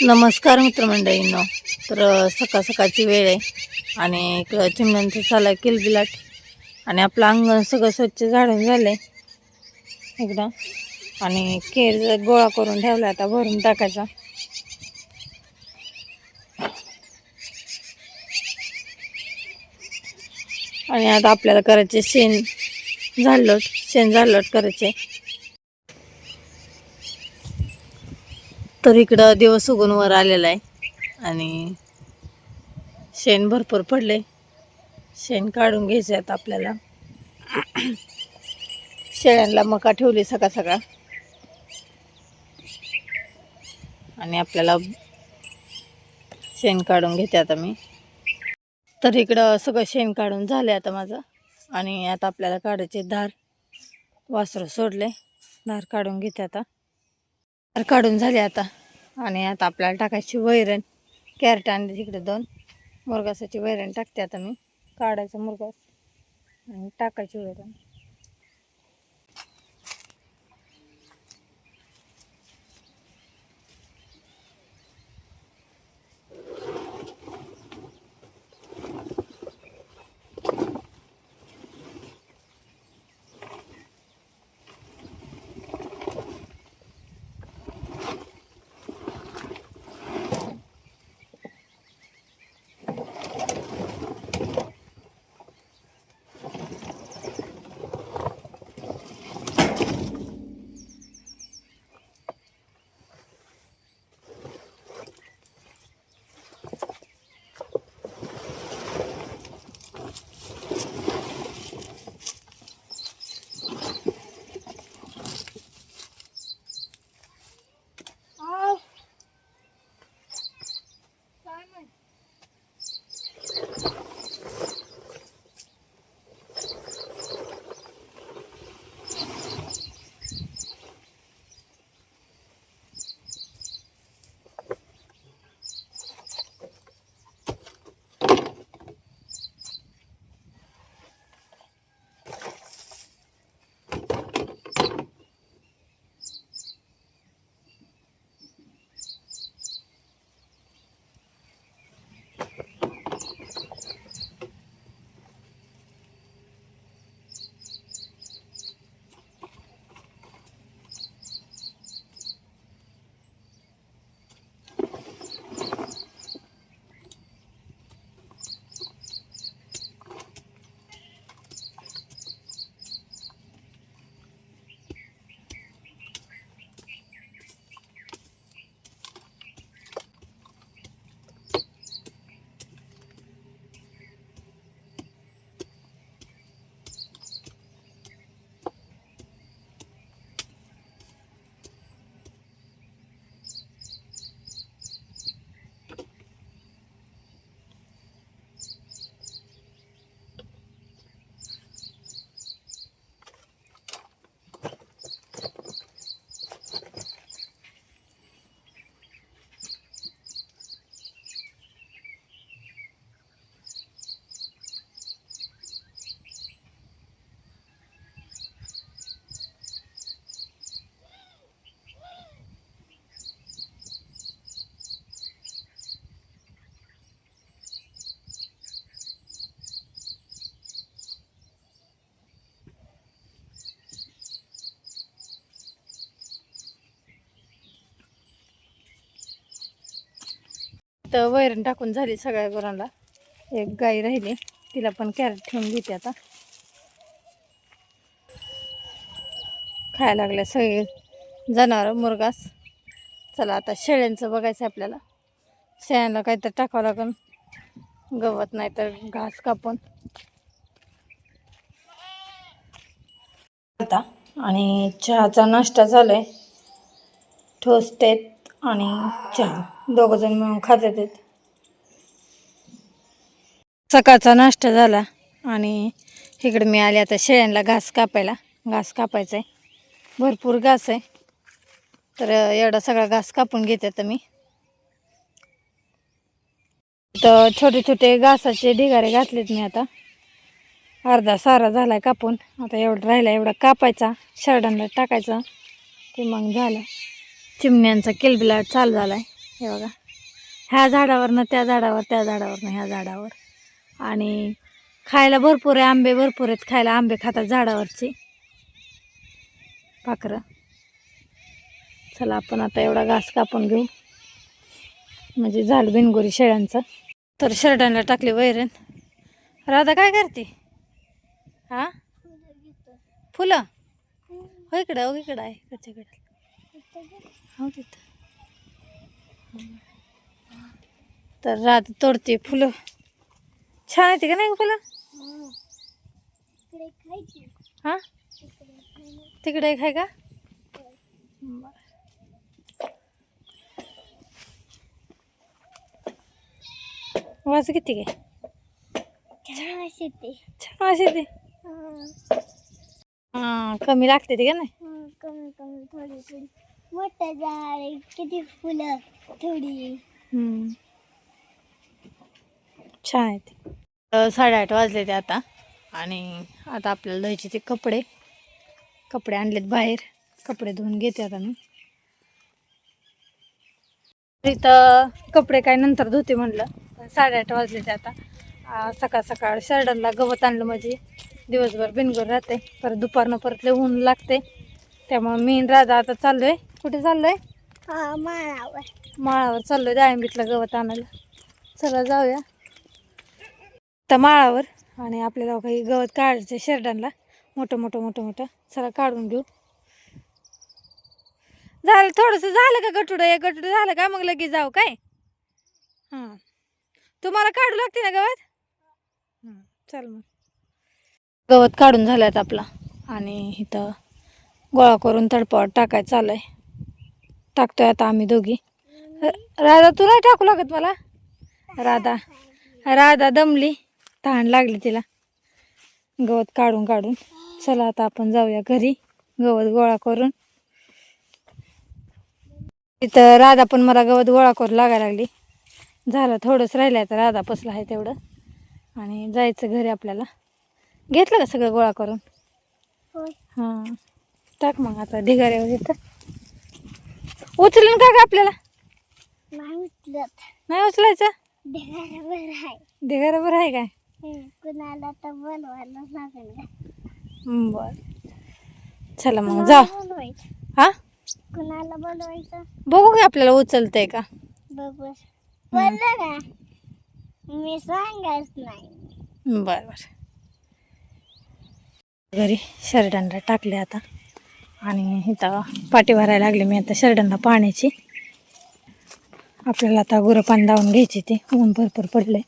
नमस्कार मित्रमंडळींनो. तर सकाळ सकाळची वेळ आहे आणि इकडं चिमण्यांचं चाला आहे किलबिलाट आणि आपलं अंगण सगळं स्वच्छ झाडून झालं आहे इकडं आणि केर गोळा करून ठेवला आता भरून टाकायचा. आणि आता आपल्याला करायचे शेण झाडलोट शेण झाडलोट करायचे. तर इकडं दिवस उगून वर आलेला आहे. आणि शेण भरपूर पडले शेण काढून घ्यायचे आहेत आपल्याला. शेळ्यांना मका ठेवली सकाळ सकाळ. आणि आपल्याला शेण काढून घेते आता मी. तर इकडं सगळं शेण काढून झाले आता माझं. आणि आता आपल्याला काढायचे धार. वासरं सोडले. धार काढून घेते आता. धार काढून झाले आता. आणि आता आपल्याला टाकायची वैरण. कॅरेट आणले तिकडे दोन. मुरगासाची वैरण टाकते आता मी. काढायचं मुरगास. आणि टाकायची वैरण. तर वैरण टाकून झाली सगळ्या गुरांना. एक गाई राहिली. तिला पण कॅरेट ठेवून घेते आता. खायला लागल्या सगळे जनावरं मुरगास. चला आता शेळ्यांचं बघायचं आहे आपल्याला. शेळ्यांना काहीतरी टाकावं लागेल गवत नाही तर घास कापून. आता आणि चहाचा नाश्ता झालाय. आहे आहेत आणि चहा. दोघं जण मिळून खातात आहेत. सकाळचा नाश्ता झाला आणि इकडे मी आले आता शेळ्यांना घास कापायला. घास कापायचा आहे. भरपूर घास आहे. तर एवढा सगळा घास कापून घेते तर मी. तर छोटे छोटे घासाचे ढिगारे घातलेत मी आता. अर्धा सारा झालाय कापून. आता एवढं राहिला एवढा कापायचा. शर्डांना टाकायचा. ते मग झालं. चिमण्यांचा किलबिलाट चालू झाला आहे हे बघा. ह्या झाडावरनं त्या झाडावर त्या झाडावरनं ह्या झाडावर. आणि खायला भरपूर आहे आंबे भरपूर आहेत. खायला आंबे खातात झाडावरची. पाखरं. चला आपण आता एवढा घास कापून घेऊ. म्हणजे झालं बिनगोरी शेळ्यांचं. तर शर्टांना टाकली वैरण. राधा काय करते? हा? फुलं? हो इकडं हो इकडं आहे. इकडच्याकडे हो तिथं. तर राधा तोडते फुलं. छान येते का नाही फुलं? हा? तिकडे आहे का. वास किती काय छान वास येते. हा. कमी लागते ते का नाही? कमी कमी थोडी थोडी मोठ झाड किती फुलं थोडी. हम्म. छान आहे अ, साडेआठ वाजले ते आता. आणि आता आपल्याला धुवायचे ते कपडे. कपडे आणलेत बाहेर. कपडे धुवून घेते आता मी. इथं कपडे काय नंतर धुते म्हणलं. पण साडेआठ वाजले ते आता. आ, सकाळ सकाळ शर्डनला गवत आणलं म्हणजे दिवसभर बिनगोर राहते. परत दुपारनं परत लय ऊन लागते. त्यामुळे मी आणि राधा आता चाललोय. कुठे चाललोय? हा माळावर. माळावर चाललोय डाळिंबीतलं गवत आणायला. चला जाऊया. तर माळावर आणि आपल्याला काही गवत काढायचं शेरडांना. मोठं मोठं मोठं मोठं. चला काढून घेऊ. झालं थोडंसं झालं का गटुडं? एक गटुडं झालं का? मग लगेच जाऊ काय? हां. तुम्हाला काढू लागते ना गवत? हं, चल मग. गवत काढून झाल्यात आपला. आणि इथं गोळा करून तडपावर टाकायचं चालू आहे टाकतोय आता आम्ही दोघी. राधा तू नाही टाकू लागत मला? राधा. राधा दमली. तहान लागली तिला. गवत काढून काढून. चला आता आपण जाऊया घरी. गवत गोळा करून. तिथं राधा पण मला गवत गोळा करून लागायला लागली. झालं थोडंच राहिलं आता राधा पसला आहे तेवढं. आणि जायचं घरी आपल्याला. घेतलं का सगळं गोळा करून? हां. टाक मग आता ढिगाऱ्यावर इथं. उचलून का ग आपल्याला? नाही उचलत. नाही उचलायचं? ढेगाऱ्यावर आहे. ढिगाऱ्यावर आहे काय? कुणाला तर बोलवायला लागेल? बर. चला मग जा हा? कुणाला बोलवायचं? बघू की आपल्याला उचलतंय का. बघ. बोललं का? मी सांगायच नाही. बर बर. घरी शर्टांना टाकले आता. आणि इथं पाठी भरायला लागली मी आता शर्टांना पाण्याची. आपल्याला आता गुरं पान धावून घ्यायची ते. ऊन भरपूर पडले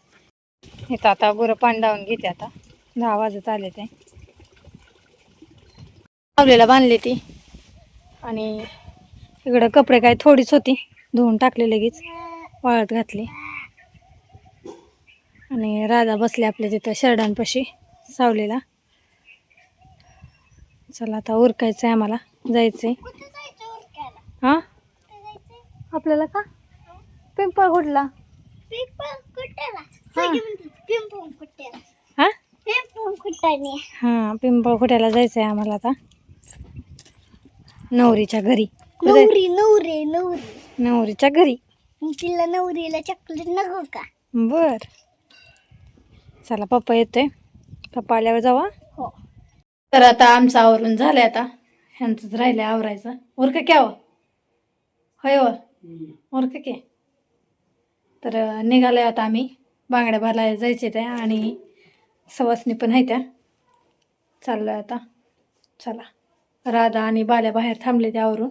इथं आता गुरं पान धावून घेते आता. दहा वाजत आले ते. लावलेला बांधली ती. आणि इकडं कपडे काय थोडीच होती. धुवून टाकले लगेच. वाळत घातली. आणि राधा बसले आपल्या तिथं शर्डांपाशी सावलीला. चला आता उरकायचं आहे आम्हाला. जायचं आहे हां? आपल्याला का? पिंपळ कुठला? हां. हां? पिंपळ कुठ्याला जायचं आहे आम्हाला आता. नवरीच्या घरी. नवरी नवरी नवरी. नवरीच्या घरी. तिला नवरीला चॉकलेट नको का? बर. चला पप्पा येतोय. पप्पा आल्यावर जावा तर आता आमचं आवरून झालंय आता. ह्यांचंच राहिलंय आवरायचं. उरक क्या होय हो. व उरका के. तर निघालोय आता आम्ही. बांगड्या भरायला जायचे त्या आणि सवासनी पण आहे त्या. चाललोय आता. चला. राधा आणि बाल्या बाहेर थांबले त्यावरून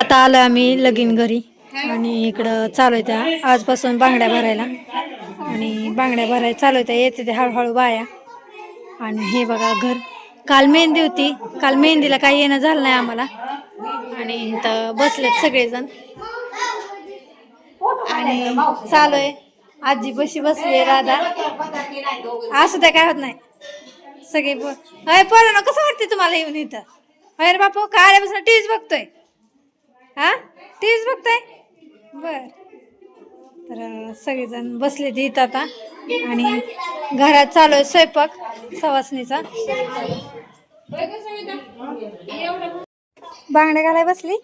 आता आलो आम्ही लगीन घरी. आणि इकडं चालू आहे त्या. आजपासून बांगड्या भरायला. आणि बांगड्या भरायला चालू आहे त्या येते ते हळूहळू बाया. आणि हे बघा घर. काल मेहंदी होती. काल मेहंदीला काही येणं झालं नाही आम्हाला. आणि इथं बसलेत सगळेजण. आणि चालू आहे आजी बशी बसली राधा. असं त्या काय होत नाही. सगळे अय पोरांनो कसं वाटते तुम्हाला येऊन इथं? अरे रे बापू काय आल्यापासून टीव्हीच बघतोय. हा? टीव्हीच बघताय? बर. तर सगळेजण बसले ते इथं आता. आणि घरात चालू आहे स्वयंपाक सवासणीचा. बांगड्या घालाय बसली?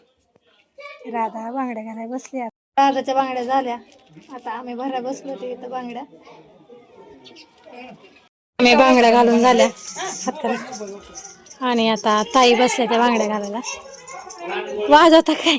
राधा बांगड्या घालाय बसली आता. राधाच्या बांगड्या झाल्या. आता आम्ही भरा बसलो ते इथं बांगड्या. आम्ही बांगड्या घालून झाल्या. हातात आणि आता ताई बसल्या त्या बांगड्या घालायला. वाज होता काय?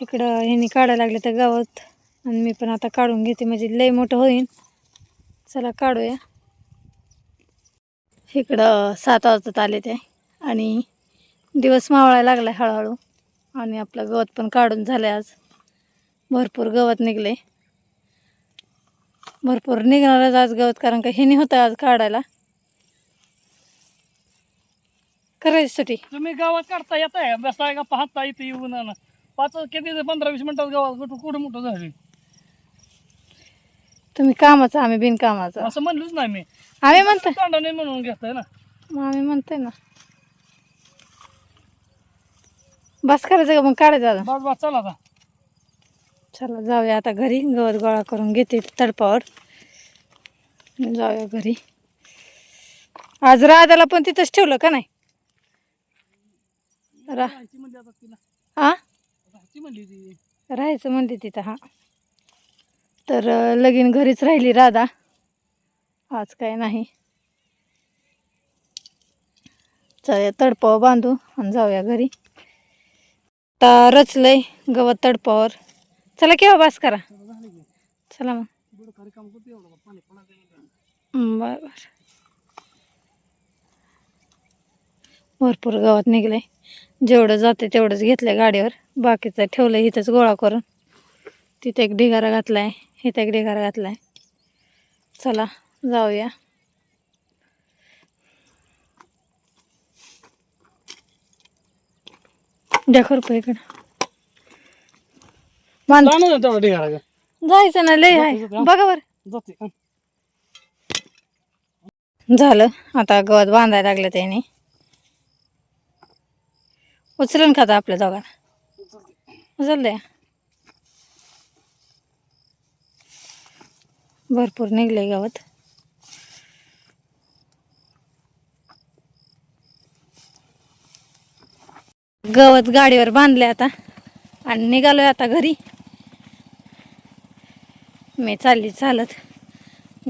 इकडं ह्यानी काढायला लागले तर गवत. आणि मी पण आता काढून घेते म्हणजे लय मोठं होईन. चला काढूया. इकडं सात वाजता आले ते. आणि दिवस मावळायला लागलाय हळूहळू. आणि आपलं गवत पण काढून झालं आज. भरपूर गवत निघले भरपूर निघणारच आज गवत कारण का ह्यानी होतं आज काढायला. करायची सुटी तुम्ही गावात काढता येत आहे बसाय का पाहता येते येऊन पाच किती पंधरा वीस मिनिटात गावात कुठं कुठं मोठं झालं? तुम्ही कामाचं आम्ही बिनकामाचं. असं म्हणलंच नाही मी. आम्ही म्हणतोय. तोंडाने म्हणून घेताय ना. मग आम्ही म्हणतोय ना. बस करायचं का मग? काढायचं आता बस बस चला आता. चला जाऊया आता घरी. गवत गोळा करून घेते तडपावर. जाऊया घरी. आज राधाला पण तिथंच ठेवलं का नाही? रा राहायची म्हणजे म्हणली ती राहायचं म्हणते तिथं हा. तर लगीन घरीच राहिली राधा. आज काय नाही. चला तडपाव बांधू आणि जाऊया घरी. आता रचलंय गवत तडपावर. चला केव्हा बास करा. चला मग. बरं बरं. भरपूर गवत निघलंय. जेवढं जाते तेवढंच घेतलंय गाडीवर. बाकीचं ठेवलं इथंच गोळा करून. तिथे एक ढिगारा घातलाय. इथे एक ढिगारा घातलाय. चला जाऊया. इकडं. जायचं ना लय आहे बघा बरं. जाते. झालं. आता गवत बांधायला लागलं त्याने. उचलून खाता आपल्या दोघांना. उचललंय भरपूर निघले गवत. गवत गाडीवर बांधले आता. आणि निघालोय आता घरी. मी चालली चालत.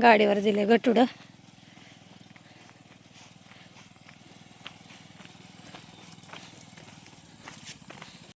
गाडीवर दिले गटुडं.